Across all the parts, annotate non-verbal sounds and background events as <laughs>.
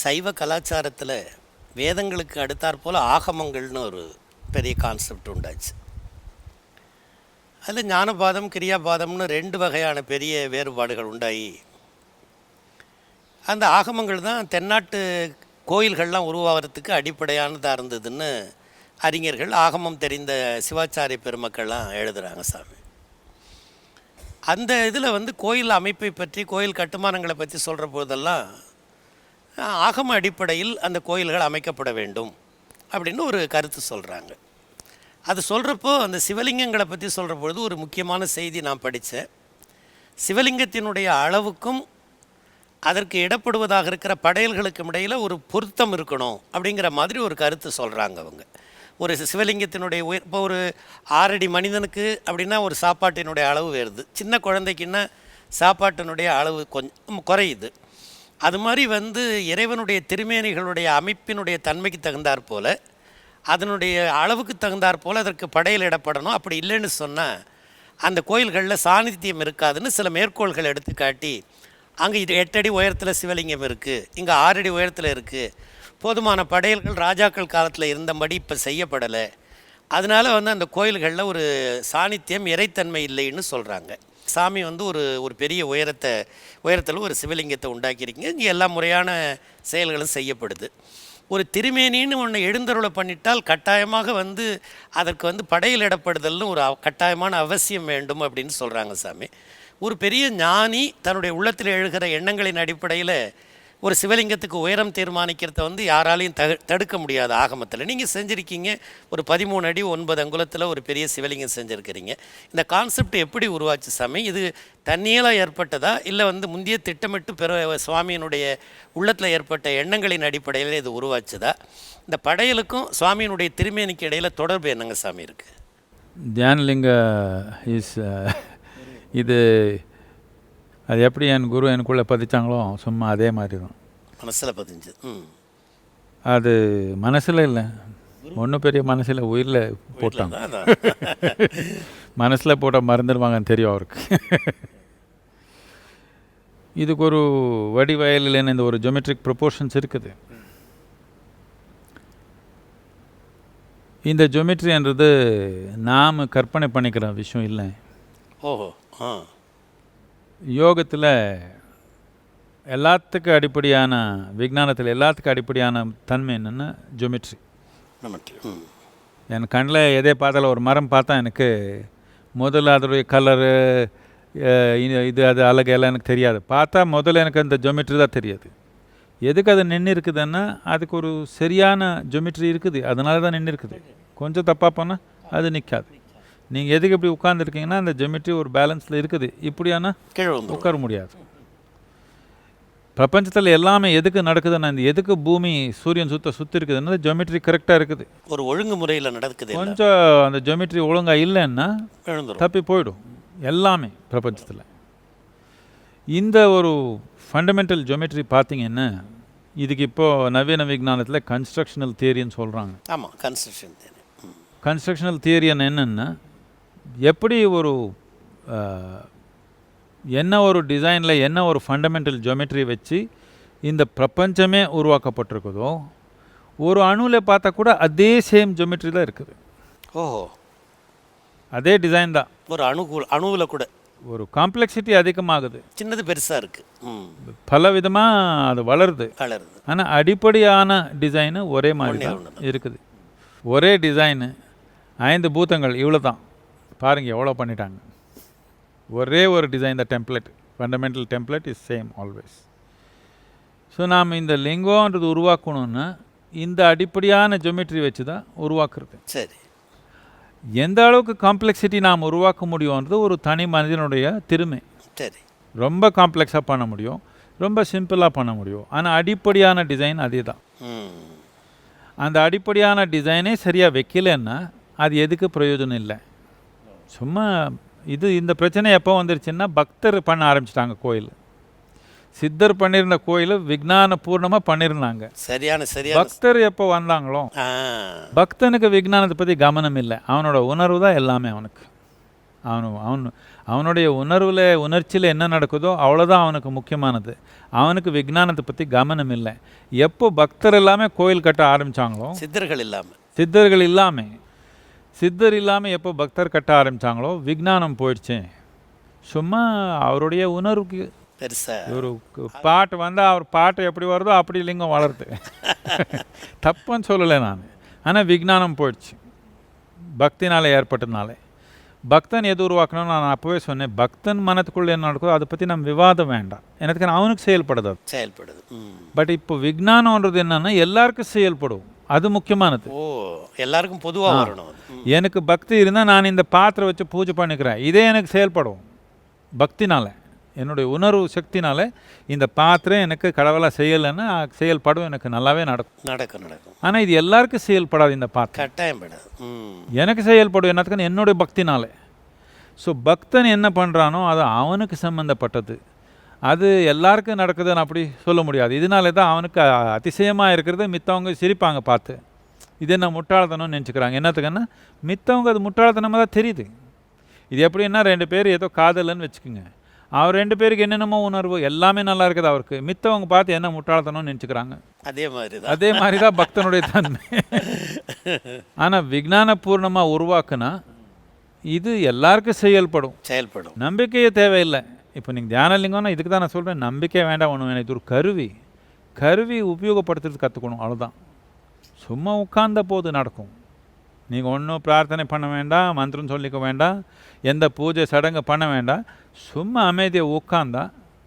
சைவ கலாச்சாரத்தில் வேதங்களுக்கு அடுத்தாற் போல் ஆகமங்கள்னு ஒரு பெரிய கான்செப்ட் உண்டாச்சு. அதில் ஞானபாதம் கிரியாபாதம்னு ரெண்டு வகையான பெரிய வேறுபாடுகள் உண்டாகி அந்த ஆகமங்கள் தான் தென்னாட்டு கோயில்கள்லாம் உருவாகிறதுக்கு அடிப்படையானதாக இருந்ததுன்னு அறிஞர்கள் ஆகமம் தெரிந்த சிவாச்சாரிய பெருமக்கள்லாம் எழுதுகிறாங்க சாமி. அந்த இதில் வந்து கோயில் அமைப்பை பற்றி கோயில் கட்டுமானங்களை பற்றி சொல்கிற போதெல்லாம் ஆகம அடிப்படையில் அந்த கோயில்கள் அமைக்கப்பட வேண்டும் அப்படின்னு ஒரு கருத்து சொல்கிறாங்க அது சொல்கிறப்போ அந்த சிவலிங்கங்களை பற்றி சொல்கிற பொழுது ஒரு முக்கியமான செய்தி நான் படித்தேன் சிவலிங்கத்தினுடைய அளவுக்கும் அதற்கு இடப்படுவதாக இருக்கிற படையல்களுக்கும் இடையில் ஒரு பொருத்தம் இருக்கணும் அப்படிங்கிற மாதிரி ஒரு கருத்து சொல்கிறாங்க அவங்க. ஒரு சிவலிங்கத்தினுடைய உயர் இப்போ ஒரு ஆறடி மனிதனுக்கு அப்படின்னா ஒரு சாப்பாட்டினுடைய அளவு வருது சின்ன குழந்தைக்குன்னா சாப்பாட்டினுடைய அளவு கொஞ்சம் குறையுது. அது மாதிரி வந்து இறைவனுடைய திருமேனிகளுடைய அமைப்பினுடைய தன்மைக்கு தகுந்தாற் போல் அதனுடைய அளவுக்கு தகுந்தாற் போல் அதற்கு படையல் இடப்படணும். அப்படி இல்லைன்னு சொன்னால் அந்த கோயில்களில் சாநித்தியம் இருக்காதுன்னு சில மேற்கோள்கள் எடுத்து காட்டி அங்கே இது எட்டடி உயரத்தில் சிவலிங்கம் இருக்குது இங்கே ஆறடி உயரத்தில் இருக்குது போதுமான படையல்கள் ராஜாக்கள் காலத்தில் இருந்தபடி இப்போ செய்யப்படலை. அதனால வந்து அந்த கோயில்களில் ஒரு சாநித்தியம் இறைத்தன்மை இல்லைன்னு சொல்கிறாங்க சாமி வந்து ஒரு ஒரு பெரிய உயரத்தை உயரத்தில் ஒரு சிவலிங்கத்தை உண்டாக்கியிருக்கீங்க. இங்கே எல்லா முறையான செயல்களும் செய்யப்படுது. ஒரு திருமேனின்னு ஒன்று எழுந்தருளை பண்ணிட்டால் கட்டாயமாக வந்து அதற்கு வந்து படையில் இடப்படுதல்னு ஒரு கட்டாயமான அவசியம் வேண்டும் அப்படின்னு சொல்கிறாங்க சாமி. ஒரு பெரிய ஞானி தன்னுடைய உள்ளத்தில் எழுகிற எண்ணங்களின் அடிப்படையில் ஒரு சிவலிங்கத்துக்கு உயரம் தீர்மானிக்கிறத வந்து யாராலையும் த தடுக்க முடியாது ஆகமத்தில். நீங்கள் செஞ்சுருக்கீங்க. ஒரு பதிமூணு அடி ஒன்பது அங்குலத்தில் ஒரு பெரிய சிவலிங்கம் செஞ்சுருக்கிறீங்க. இந்த கான்செப்ட் எப்படி உருவாச்சு சாமி? இது தண்ணியெல்லாம் ஏற்பட்டதா? இல்லை வந்து முந்தைய திட்டமிட்டு பெற சுவாமியினுடைய உள்ளத்தில் ஏற்பட்ட எண்ணங்களின் அடிப்படையில் இது உருவாச்சுதா? இந்த படையலுக்கும் சுவாமியினுடைய திருமேனிக்கு இடையில் தொடர்பு என்னங்க சாமி இருக்குது தியானலிங்க இஸ் இது அது எப்படி என் குரு எனக்குள்ளே பதிச்சாங்களோ சும்மா அதே மாதிரி தான். மனசில் பதிஞ்சு அது மனசில் இல்லை. ஒன்றும் பெரிய மனசில் உயிரில் போட்டாங்க. மனசில் போட்டால் மறந்துடுவாங்கன்னு தெரியும் அவருக்கு. இதுக்கு ஒரு வடிவயலில் இந்த ஒரு ஜொமெட்ரிக் ப்ரொபோர்ஷன்ஸ் இருக்குது. இந்த ஜொமெட்ரின்றது நாம் கற்பனை பண்ணிக்கிற விஷயம் இல்லை. ஓஹோ ஆ. யோகத்தில் எல்லாத்துக்கும் அடிப்படையான விஞ்ஞானத்தில் எல்லாத்துக்கும் அடிப்படையான தன்மை என்னென்னா ஜொமெட்ரி என் கண்ணில் எதே பார்த்தாலும் ஒரு மரம் பார்த்தா எனக்கு முதல்ல அதோடைய கலரு இது அது அழகு எல்லாம் எனக்கு தெரியாது. பார்த்தா முதல்ல எனக்கு அந்த ஜொமெட்ரி தான் தெரியாது. எதுக்கு அது நின்று இருக்குதுன்னா அதுக்கு ஒரு சரியான ஜொமெட்ரி இருக்குது. அதனால தான் நின்று இருக்குது. கொஞ்சம் தப்பாக போனால் அது நிற்காது நீங்கள் எதுக்கு இப்படி உட்காந்துருக்கீங்கன்னா அந்த ஜொமெட்ரி ஒரு பேலன்ஸில் இருக்குது. இப்படியானா உட்கார முடியாது. பிரபஞ்சத்தில் எல்லாமே எதுக்கு நடக்குதுன்னா இந்த எதுக்கு பூமி சூரியன் சுத்த சுற்றி இருக்குதுன்னா ஜொமெட்ரி கரெக்டாக இருக்குது. ஒரு ஒழுங்குமுறையில் நடக்குது எல்லாம். கொஞ்சம் அந்த ஜொமெட்ரி ஒழுங்காக இல்லைன்னா தப்பி போயிடும். எல்லாமே பிரபஞ்சத்தில். இந்த ஒரு ஃபண்டமெண்டல் ஜொமெட்ரி பார்த்தீங்கன்னா இதுக்கு இப்போது நவீன விஞ்ஞானத்தில் கன்ஸ்ட்ரக்ஷனல் தியரின்னு சொல்கிறாங்க ஆமாம் கன்ஸ்ட்ரக்ஷன் கன்ஸ்ட்ரக்ஷனல் தியரியன் என்னென்னா எப்படி ஒரு என்ன ஒரு டிசைனில் என்ன ஒரு ஃபண்டமெண்டல் ஜோமெட்ரி வச்சு இந்த பிரபஞ்சமே உருவாக்கப்பட்டிருக்குதோ ஒரு அணுவில் பார்த்தா கூட அதே சேம் ஜோமெட்ரி தான் இருக்குது. ஓஹோ. அதே டிசைன் தான். ஒரு அணுகுல அணுவில் கூட. ஒரு காம்ப்ளெக்சிட்டி அதிகமாகுது. சின்னது பெருசாக இருக்குது பல விதமாக அது வளருது. வளருது. ஆனால் அடிப்படையான டிசைனு ஒரே மாதிரி தான் இருக்குது. ஒரே டிசைனு ஐந்து பூத்தங்கள் இவ்வளோ தான் பாருங்கள் எவ்வளோ பண்ணிட்டாங்க. ஒரே ஒரு design the template fundamental template is same always so நாம் இந்த லிங்கோன்றது உருவாக்கணும்னா இந்த அடிப்படையான ஜொமெட்ரி வச்சு தான் உருவாக்குறது. சரி. எந்த அளவுக்கு காம்ப்ளெக்சிட்டி நாம் உருவாக்க முடியும்ன்றது ஒரு தனி மனிதனுடைய திறமை. சரி. ரொம்ப காம்ப்ளெக்ஸாக பண்ண முடியும் ரொம்ப சிம்பிளாக பண்ண முடியும். ஆனால் அடிப்படையான டிசைன் அதே தான் அந்த அடிப்படையான டிசைனே சரியாக வைக்கலன்னா அது எதுக்கு பிரயோஜனம் இல்லை? சும்மா இது இந்த பிரச்சனை எப்போ வந்துருச்சுன்னா பக்தர் பண்ண ஆரம்பிச்சிட்டாங்க கோயில். சித்தர் பண்ணியிருந்த கோயில் விஞ்ஞான பூர்ணமாக பண்ணியிருந்தாங்க சரியான சரியான பக்தர் எப்போ வந்தாங்களோ பக்தனுக்கு விஞ்ஞானத்தை பற்றி கவனம் இல்லை. அவனோட உணர்வு தான் எல்லாமே அவனுக்கு. அவனு அவன் அவனுடைய உணர்வில் உணர்ச்சியில் என்ன நடக்குதோ அவ்வளோதான் அவனுக்கு முக்கியமானது. அவனுக்கு விஞ்ஞானத்தை பற்றி கவனம் இல்லை. எப்போ பக்தர் எல்லாமே கோயில் கட்ட ஆரம்பித்தாங்களோ சித்தர்கள் இல்லாமல் சித்தர்கள் இல்லாமல் சித்தர் இல்லாமல் எப்போ பக்தர் கட்ட ஆரம்பித்தாங்களோ விஞ்ஞானம் போயிடுச்சு. சும்மா அவருடைய உணர்வுக்கு ஒரு பாட்டு வந்தால் அவர் பாட்டு எப்படி வருதோ அப்படி லிங்கம் வளருது. <laughs> தப்புன்னு சொல்லலை நான். ஆனால் விஞ்ஞானம் போயிடுச்சு. பக்தினால ஏற்பட்டதுனால. பக்தன் எது உருவாக்கணும்னு நான் அப்போவே சொன்னேன். பக்தன் மனத்துக்குள்ளே என்ன நடக்குதோ அதை பற்றி நம்ம விவாதம் வேண்டாம். எனக்கு அவனுக்கு செயல்படுது செயல்படுது. பட் இப்போ விஞ்ஞானம்ன்றது என்னன்னா எல்லாருக்கும் செயல்படும். அது முக்கியமானது. ஓ எல்லாருக்கும் பொதுவாக வரணும். எனக்கு பக்தி இருந்தால் நான் இந்த பாத்திரம் வச்சு பூஜை பண்ணிக்கிறேன். இதே எனக்கு செயல்படும். பக்தினால என்னுடைய உணர்வு சக்தினால இந்த பாத்திரம் எனக்கு கடவுளாக செய்யலைன்னா செயல்படும் எனக்கு நல்லாவே நடக்கும். நடக்கும் நடக்கும். ஆனால் இது எல்லாருக்கும் செயல்படாது இந்த பாத்திரம். கட்டாயம் எனக்கு செயல்படும் என்னத்துக்குன்னு என்னுடைய பக்தினால. ஸோ பக்தன் என்ன பண்ணுறானோ அது அவனுக்கு சம்மந்தப்பட்டது அது எல்லாருக்கும் நடக்குதுன்னு அப்படி சொல்ல முடியாது. இதனால தான் அவனுக்கு அதிசயமாக இருக்கிறது மித்தவங்க சிரிப்பாங்க பார்த்து. இது என்ன முட்டாள்தனம்னு நினச்சிக்கிறாங்க. என்னத்துக்குன்னா மித்தவங்க அது முட்டாள்தனமாக தான் தெரியுது. இது எப்படின்னா ரெண்டு பேர் ஏதோ காதலன்னு வச்சுக்கோங்க. அவர் ரெண்டு பேருக்கு என்னென்னமோ உணர்வு எல்லாமே நல்லா இருக்குது அவருக்கு. மித்தவங்க பார்த்து என்ன முட்டாள்தனம்னு நினச்சிக்கிறாங்க. அதே மாதிரி தான் அதே மாதிரி தான் <laughs> பக்தனுடைய தன்மை. ஆனால் விஞ்ஞானபூர்ணமாக உருவாக்குனா இது எல்லாருக்கும் செயல்படும். செயல்படும். நம்பிக்கையே தேவையில்லை. இப்போ நீங்கள் தியானலிங்கம்னா இதுக்கு தான் நான் சொல்கிறேன் நம்பிக்கை வேண்டாம் ஒன்று வேணும். இது ஒரு கருவி. கருவி உபயோகப்படுத்துறது கற்றுக்கணும் அவ்வளோதான் சும்மா உட்கார்ந்த போது நடக்கும். நீங்கள் ஒன்றும் பிரார்த்தனை பண்ண வேண்டாம் மந்திரம் சொல்லிக்க வேண்டாம் எந்த பூஜை சடங்கு பண்ண வேண்டாம். சும்மா அமைதியை உட்காந்தா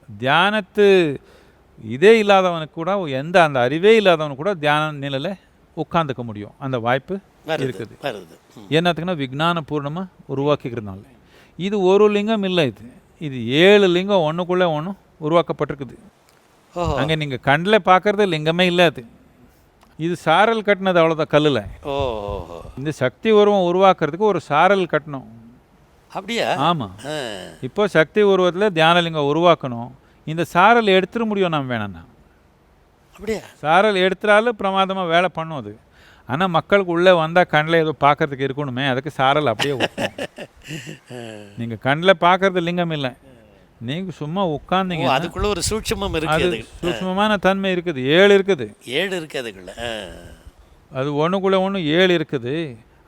தியானத்து இதே இல்லாதவனுக்கு கூட எந்த அந்த அறிவே இல்லாதவனுக்கு கூட தியான நிலையில் உட்காந்துக்க முடியும். அந்த வாய்ப்பு இருக்குது. என்னத்துக்குன்னா விஞ்ஞானபூர்ணமாக உருவாக்கிக்கிறதுனால. இது ஒரு லிங்கம் இல்லை இது. இது ஏழு லிங்கம் ஒன்றுக்குள்ளே ஒன்று உருவாக்கப்பட்டிருக்குது. அங்கே நீங்கள் கண்ணில் பார்க்குறது லிங்கமே இல்லை அது. இது சாரல் கட்டினது அவ்வளோதான் கல்லில். இந்த சக்தி உருவம் உருவாக்குறதுக்கு ஒரு சாரல் கட்டணும். அப்படியா? ஆமாம் இப்போ சக்தி உருவத்தில் தியானலிங்கம் உருவாக்கணும். இந்த சாரல் எடுத்துட முடியும் நம்ம வேணும்னா. அப்படியா? சாரல் எடுத்துட்டாலும் பிரமாதமாக வேலை பண்ணும் அது. ஆனால் மக்களுக்கு உள்ளே வந்தால் கண்ணில் ஏதோ பார்க்கறதுக்கு இருக்கணுமே அதுக்கு சாரல் அப்படியே <laughs> நீங்கள் கண்ணில் பார்க்கறது லிங்கம் இல்லை. நீங்கள் சும்மா உட்காந்தீங்க அதுக்குள்ள ஒரு சூட்சமம் இருக்கு அது அது சூக்ஷ்மமான தன்மை இருக்குது. ஏழு இருக்குது. ஏழு இருக்கு அதுக்குள்ள. அது ஒன்றுக்குள்ளே ஒன்று ஏழு இருக்குது.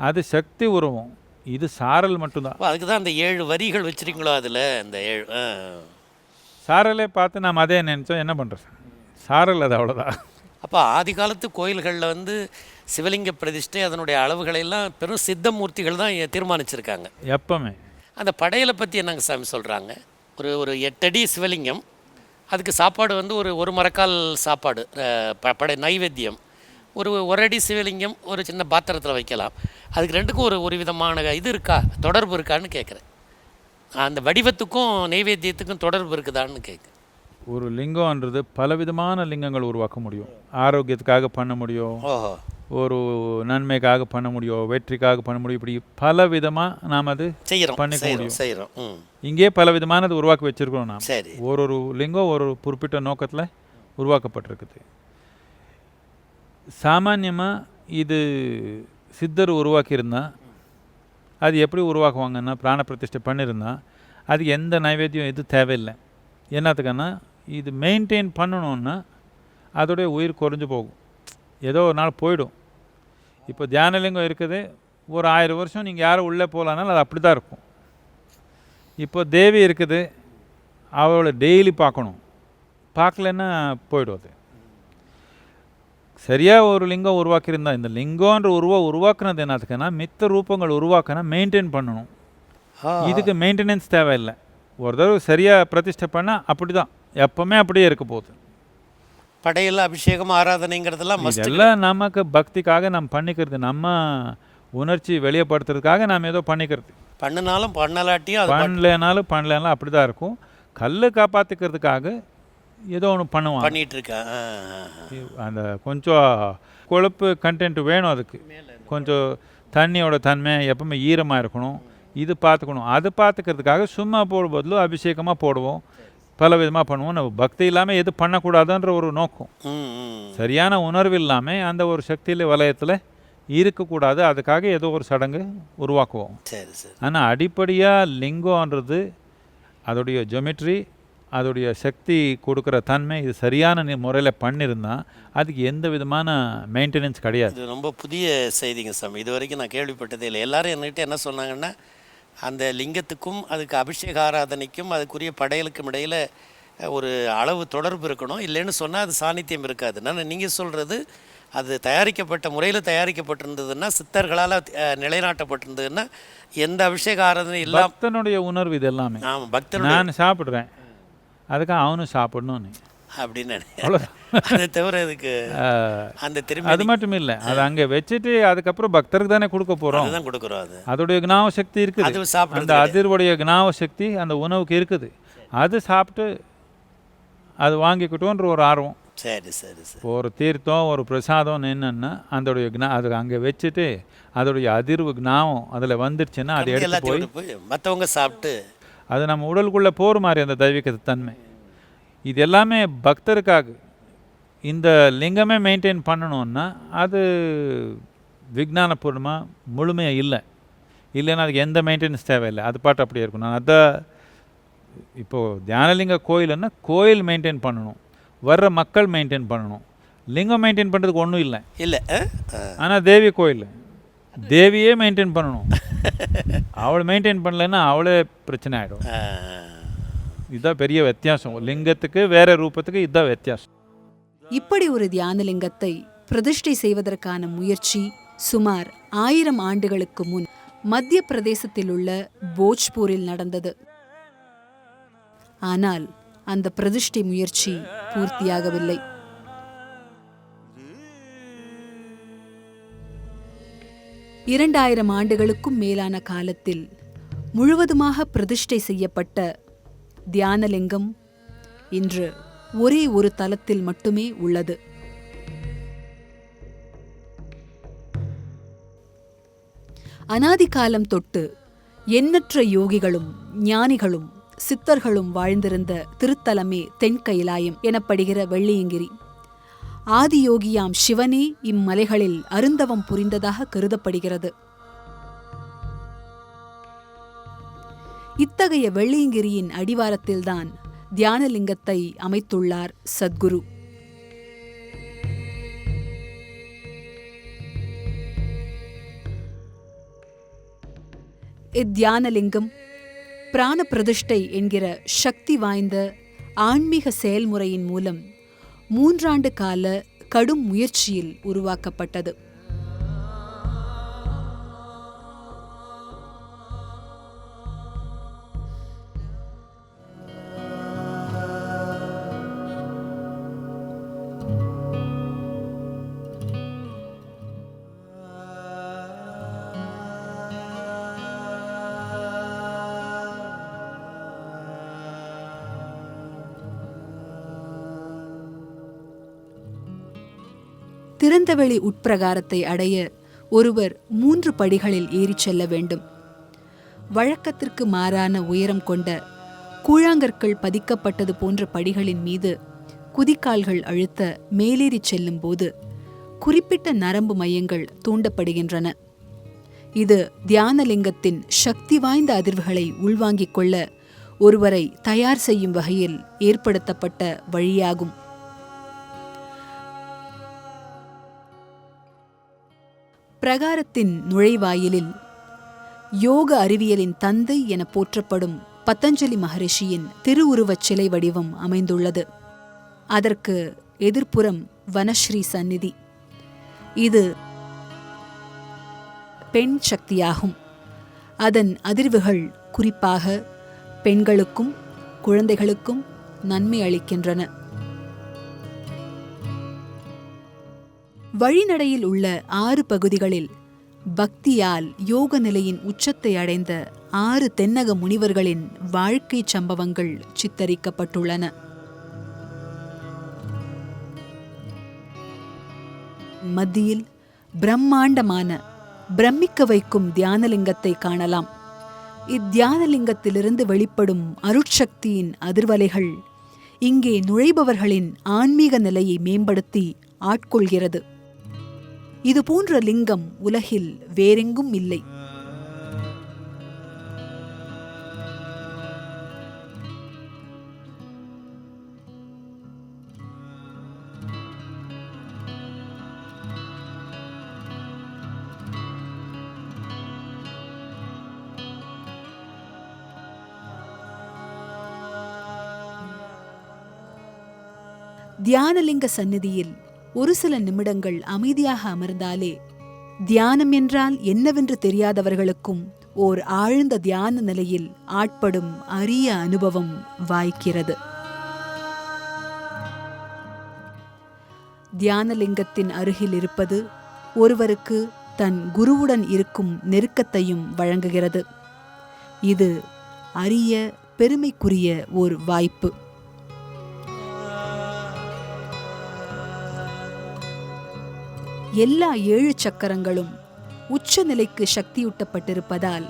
அது சக்தி உருவம். இது சாரல் மட்டும்தான். அதுக்கு தான் அந்த ஏழு வரிகள் வச்சிருக்கீங்களோ அதுல அந்த ஏழு. சாரலே பார்த்து நாம் அதே நினச்சோம் என்ன பண்ணுறது சாரல் அது அவ்வளோதான் அப்போ ஆதி காலத்து கோயில்களில் வந்து சிவலிங்க பிரதிஷ்டை அதனுடைய அளவுகளை எல்லாம் பெரும் சித்த மூர்த்திகள் தான் தீர்மானிச்சிருக்காங்க. எப்பவுமே. அந்த படையலை பற்றி என்னங்க சாமி சொல்கிறாங்க ஒரு ஒரு எட்டடி சிவலிங்கம் அதுக்கு சாப்பாடு வந்து ஒரு ஒரு மரக்கால் சாப்பாடு படை நைவேத்தியம். ஒரு ஒரு அடி சிவலிங்கம் ஒரு சின்ன பாத்திரத்தில் வைக்கலாம். அதுக்கு ரெண்டுக்கும் ஒரு ஒரு விதமான இது இருக்கா? தொடர்பு இருக்கான்னு கேட்குறேன் அந்த வடிவத்துக்கும் நைவேத்தியத்துக்கும் தொடர்பு இருக்குதான்னு கேட்குறேன் ஒரு லிங்கம்ன்றது பலவிதமான லிங்கங்கள் உருவாக்க முடியும். ஆரோக்கியத்துக்காக பண்ண முடியும். ஒரு நன்மைக்காக பண்ண முடியும். வெற்றிக்காக பண்ண முடியும். இப்படி பல விதமாக நாம் அது பண்ணிக்க முடியும். செய்கிறோம். இங்கே பல விதமானது உருவாக்கி வச்சிருக்கிறோம் நாம். ஒரு ஒரு லிங்கம் ஒரு ஒரு குறிப்பிட்ட நோக்கத்தில் உருவாக்கப்பட்டிருக்குது. சாமான்யமாக இது சித்தர் உருவாக்கியிருந்தா அது எப்படி உருவாக்குவாங்கன்னா பிராண பிரதிஷ்டை பண்ணியிருந்தா அது எந்த நைவேத்தியம் எது தேவையில்லை. என்னத்துக்குன்னா இது மெயின்டைன் பண்ணணுன்னா அதோடைய உயிர் குறைஞ்சு போகும். ஏதோ ஒரு நாள் போயிடும். இப்போ தியானலிங்கம் இருக்குது. ஒரு ஆயிரம் வருஷம் நீங்கள் யாரும் உள்ளே போகலான்னாலும் அது அப்படி தான் இருக்கும். இப்போ தேவி இருக்குது. அவளை டெய்லி பார்க்கணும். பார்க்கலன்னா போயிடும் அது. சரியாக ஒரு லிங்கம் உருவாக்கியிருந்தா இந்த லிங்கம்ன்ற உருவம் உருவாக்குனது என்னத்துக்குன்னா மித்த ரூபங்கள் உருவாக்கினா மெயின்டைன் பண்ணணும். இதுக்கு மெயின்டெனன்ஸ் தேவையில்லை. ஒரு தடவை சரியாக பிரதிஷ்டை பண்ணால் அப்படி தான் எப்போவுமே அப்படியே இருக்க போகுது. படையல் அபிஷேகம் ஆராதனைங்கிறதெல்லாம் இதெல்லாம் நமக்கு பக்திக்காக நம்ம பண்ணிக்கிறது. நம்ம உணர்ச்சி வெளியப்படுத்துறதுக்காக நாம் ஏதோ பண்ணிக்கிறது. பண்ணினாலும் பண்ணலாட்டியும் பண்ணலைனாலும் பண்ணலைனாலும் அப்படி தான் இருக்கும். கல் காப்பாற்றிக்கிறதுக்காக ஏதோ ஒன்று பண்ணுவான் பண்ணிட்டு இருக்கேன். அந்த கொஞ்சம் கொழுப்பு கண்டென்ட் வேணும் அதுக்கு. கொஞ்சம் தண்ணியோட தன்மை எப்பவுமே ஈரமாக இருக்கணும். இது பார்த்துக்கணும். அது பார்த்துக்கிறதுக்காக சும்மா போடும் பதிலும் அபிஷேகமாக போடுவோம். பல விதமாக பண்ணுவோம். நம்ம பக்தி இல்லாமல் எது பண்ணக்கூடாதுன்ற ஒரு நோக்கம். சரியான உணர்வு இல்லாமல் அந்த ஒரு சக்தியில் வலயத்தில் இருக்கக்கூடாது. அதுக்காக ஏதோ ஒரு சடங்கு உருவாக்குவோம். சரி சரி. ஆனால் அடிப்படையாக லிங்கம்ன்றது அதோடைய ஜொமெட்ரி அதோடைய சக்தி கொடுக்குற தன்மை இது சரியான முறையில் பண்ணியிருந்தா அதுக்கு எந்த விதமான மெயின்டெனன்ஸ் கிடையாது. ரொம்ப புதிய செய்திங்க சாமி. இது வரைக்கும் நான் கேள்விப்பட்டதே இல்லை. எல்லாரும் என்கிட்ட என்ன சொன்னாங்கன்னா அந்த லிங்கத்துக்கும் அதுக்கு அபிஷேக ஆராதனைக்கும் அதுக்குரிய படையலுக்கும் இடையில் ஒரு அளவு தொடர்பு இருக்கணும். இல்லைன்னு சொன்னால் அது சாநித்தியம் இருக்காது. நான் நீங்கள் சொல்கிறது அது தயாரிக்கப்பட்ட முறையில் தயாரிக்கப்பட்டிருந்ததுன்னா சித்தர்களால் நிலைநாட்டப்பட்டிருந்ததுன்னா எந்த அபிஷேக ஆராதனை பக்தனுடைய உணர்வு இது எல்லாமே ஆமாம் பக்தனுடைய நான் சாப்பிட்றேன். அதுக்காக அவனும் சாப்பிடணும்னு. அப்படின்னு அதை தவிர அதுக்கு ஆஹ், அந்த திரும்பி அது மட்டும் இல்லை. அது அங்கே வச்சுட்டு அதுக்கப்புறம் பக்தருக்கு தானே கொடுக்க போகிறோம் கொடுக்குறோம் அது. அதோடைய ஞாபக சக்தி இருக்குது. அது அந்த அதிர்வுடைய ஞாபக சக்தி அந்த உணவுக்கு இருக்குது. அது சாப்பிட்டு அது வாங்கிக்கிட்டோன்ற ஒரு ஆர்வம். சரி சரி ஒரு தீர்த்தம் ஒரு பிரசாதம் என்னன்னா அதோடைய அது அங்கே வச்சுட்டு அதோடைய அதிர்வு ஞாபகம் அதில் வந்துருச்சுன்னா அதை எடுத்து போய் மற்றவங்க சாப்பிட்டு அது நம்ம உடலுக்குள்ளே போகிற மாதிரி அந்த தெய்வீக தன்மை இது எல்லாமே பக்தருக்காக. இந்த லிங்கமே மெயின்டைன் பண்ணணும்னா அது விஜானபூர்வமாக முழுமையாக இல்லை. இல்லைன்னா அதுக்கு எந்த மெயின்டெனன்ஸ் தேவையில்லை. அது பாட்டு அப்படியே இருக்கும். நான் அதான் இப்போது தியானலிங்க கோயிலுன்னா கோயில் மெயின்டைன் பண்ணணும். வர்ற மக்கள் மெயின்டைன் பண்ணணும். லிங்கம் மெயின்டைன் பண்ணுறதுக்கு ஒன்றும் இல்லை. இல்லை ஆனால் தேவி கோயில். தேவியே மெயின்டைன் பண்ணணும். <laughs> அவளை மெயின்டைன் பண்ணலைன்னா அவளே பிரச்சனை ஆகிடும் இதுதான் பெரிய வித்தியாசம். லிங்கத்துக்கு வேற ரூபத்துக்கு இதுதான் வித்தியாசம். இப்படி ஒரு தியானலிங்கத்தை பிரதிஷ்டை செய்வதற்கான முயற்சி சுமார் ஆயிரம் ஆண்டுகளுக்கு முன் மத்திய பிரதேசத்தில் உள்ள போஜ்பூரில் நடந்தது. ஆனால் அந்த பிரதிஷ்டை முயற்சி பூர்த்தியாகவில்லை. இரண்டாயிரம் ஆண்டுகளுக்கும் மேலான காலத்தில் முழுவதுமாக பிரதிஷ்டை செய்யப்பட்ட தியானலிங்கம் இன்று ஒரே ஒரு தலத்தில் மட்டுமே உள்ளது. அனாதி காலம் தொட்டு எண்ணற்ற யோகிகளும் ஞானிகளும் சித்தர்களும் வாழ்ந்திருந்த திருத்தலமே தென்கைலாயம் எனப்படுகிற வெள்ளியங்கிரி. ஆதியோகியாம் சிவனே இம்மலைகளில் அருந்தவம் புரிந்ததாக கருதப்படுகிறது. இத்தகைய வெள்ளியங்கிரியின் அடிவாரத்தில்தான் தியானலிங்கத்தை அமைத்துள்ளார் சத்குரு. இத்தியானலிங்கம் பிராண பிரதிஷ்டை என்கிற சக்தி வாய்ந்த ஆன்மீக செயல்முறையின் மூலம் மூன்றாண்டு கால கடும் முயற்சியில் உருவாக்கப்பட்டது. திறந்தவெளி உட்பிரகாரத்தை அடைய ஒருவர் மூன்று படிகளில் ஏறிச் செல்ல வேண்டும். வழக்கத்திற்கு மாறான உயரம் கொண்ட கூழாங்கற்கள் பதிக்கப்பட்டது போன்ற படிகளின் மீது குதிக்கால்கள் அழுத்த மேலேறிச் செல்லும் போது குறிப்பிட்ட நரம்பு மையங்கள் தூண்டப்படுகின்றன. இது தியானலிங்கத்தின் சக்தி வாய்ந்த அதிர்வுகளை உள்வாங்கிக் கொள்ள ஒருவரை தயார் செய்யும் வகையில் ஏற்படுத்தப்பட்ட வழியாகும். பிரகாரத்தின் நுழைவாயிலில் யோக அறிவியலின் தந்தை என போற்றப்படும் பத்தஞ்சலி மகரிஷியின் திருவுருவச் சிலை வடிவம் அமைந்துள்ளது. அதற்கு எதிர்ப்புறம் வனஸ்ரீ சந்நிதி. இது பெண் சக்தியாகும். அதன் அதிர்வுகள் குறிப்பாக பெண்களுக்கும் குழந்தைகளுக்கும் நன்மை அளிக்கின்றன. வழிநடையில் உள்ள ஆறு பகுதிகளில் பக்தியால் யோக நிலையின் உச்சத்தை அடைந்த ஆறு தென்னக முனிவர்களின் வாழ்க்கை சம்பவங்கள் சித்தரிக்கப்பட்டுள்ளன. மத்தியில் பிரம்மாண்டமான பிரமிக்க வைக்கும் தியானலிங்கத்தை காணலாம். இத்தியானலிங்கத்திலிருந்து வெளிப்படும் அருட்சக்தியின் அதிர்வலைகள் இங்கே நுழைபவர்களின் ஆன்மீக நிலையை மேம்படுத்தி ஆட்கொள்கிறது. இது போன்ற லிங்கம் உலகில் வேறெங்கும் இல்லை. தியானலிங்க சந்நிதியில் ஒரு சில நிமிடங்கள் அமைதியாக அமர்ந்தாலே தியானம் என்றால் என்னவென்று தெரியாதவர்களுக்கும் ஓர் ஆழ்ந்த தியான நிலையில் ஆட்படும் அரிய அனுபவம் வாய்க்கிறது. தியானலிங்கத்தின் அருகில் இருப்பது ஒருவருக்கு தன் குருவுடன் இருக்கும் நெருக்கத்தையும் வழங்குகிறது. இது அரிய பெருமைக்குரிய ஒரு வாய்ப்பு. எல்லா ஏழு சக்கரங்களும் உச்சநிலைக்கு சக்தியூட்டப்பட்டிருப்பதால்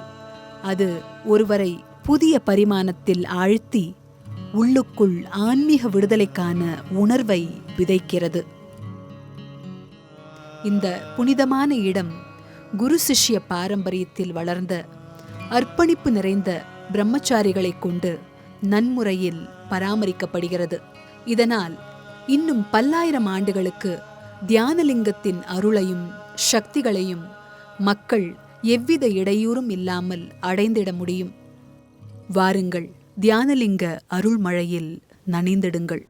அது ஒருவரை புதிய பரிமாணத்தில் ஆழ்த்தி உள்ளுக்குள் ஆன்மீக விடுதலைக்கான உணர்வை விதைக்கிறது. இந்த புனிதமான இடம் குரு சிஷ்ய பாரம்பரியத்தில் வளர்ந்த அர்ப்பணிப்பு நிறைந்த பிரம்மச்சாரிகளைக் கொண்டு நன்முறையில் பராமரிக்கப்படுகிறது. இதனால் இன்னும் பல்லாயிரம் ஆண்டுகளுக்கு தியானலிங்கத்தின் அருளையும் சக்திகளையும் மக்கள் எவ்வித இடையூறும் இல்லாமல் அடைந்திட முடியும். வாருங்கள் தியானலிங்க அருள்மழையில் நனைந்திடுங்கள்.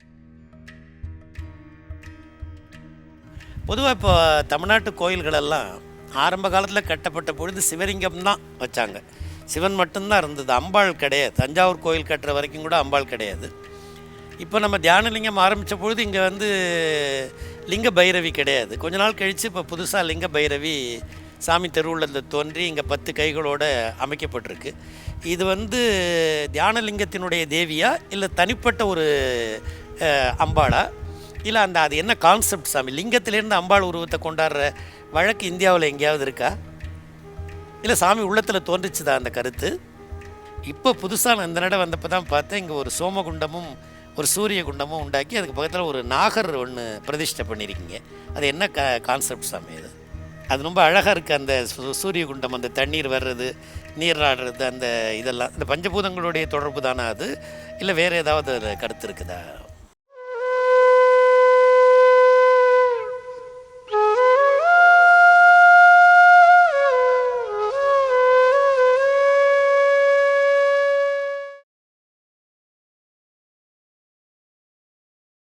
பொதுவாக இப்போ தமிழ்நாட்டு கோயில்களெல்லாம் ஆரம்ப காலத்தில் கட்டப்பட்ட பொழுது சிவலிங்கம் தான் வச்சாங்க. சிவன் மட்டும்தான் இருந்தது. அம்பாள் கிடையாது. தஞ்சாவூர் கோயில் கட்டுற வரைக்கும் கூட அம்பாள் கிடையாது. இப்போ நம்ம தியானலிங்கம் ஆரம்பித்த பொழுது இங்கே வந்து லிங்க பைரவி கிடையாது. கொஞ்ச நாள் கழித்து இப்போ புதுசாக லிங்க பைரவி சாமி திருவுள்ளத்தில் தோன்றி இங்கே பத்து கைகளோட அமைக்கப்பட்டிருக்கு. இது வந்து தியானலிங்கத்தினுடைய தேவியா? இல்லை தனிப்பட்ட ஒரு அம்பாளா? இல்லை அந்த அது என்ன கான்செப்ட் சாமி? லிங்கத்திலேருந்து அம்பாள் உருவத்தை கொண்டாடுற வழக்கு இந்தியாவில் எங்கேயாவது இருக்கா? இல்லை சாமி உள்ளத்தில் தோன்றிச்சுதா அந்த கருத்து? இப்போ புதுசாக நான் இந்த நட வந்தப்போ தான் பார்த்தேன். இங்கே ஒரு சோமகுண்டமும் ஒரு சூரிய குண்டமும் உண்டாக்கி அதுக்கு பக்கத்தில் ஒரு நாகர் ஒன்று பிரதிஷ்டை பண்ணியிருக்கீங்க அது என்ன க கான்செப்ட் சாமி அது? அது ரொம்ப அழகாக இருக்குது அந்த சூரிய குண்டம் அந்த தண்ணீர் வர்றது நீராடுறது அந்த இதெல்லாம். இந்த பஞ்சபூதங்களுடைய தொடர்பு தானே அது? இல்லை வேறு ஏதாவது கருத்து இருக்குதா?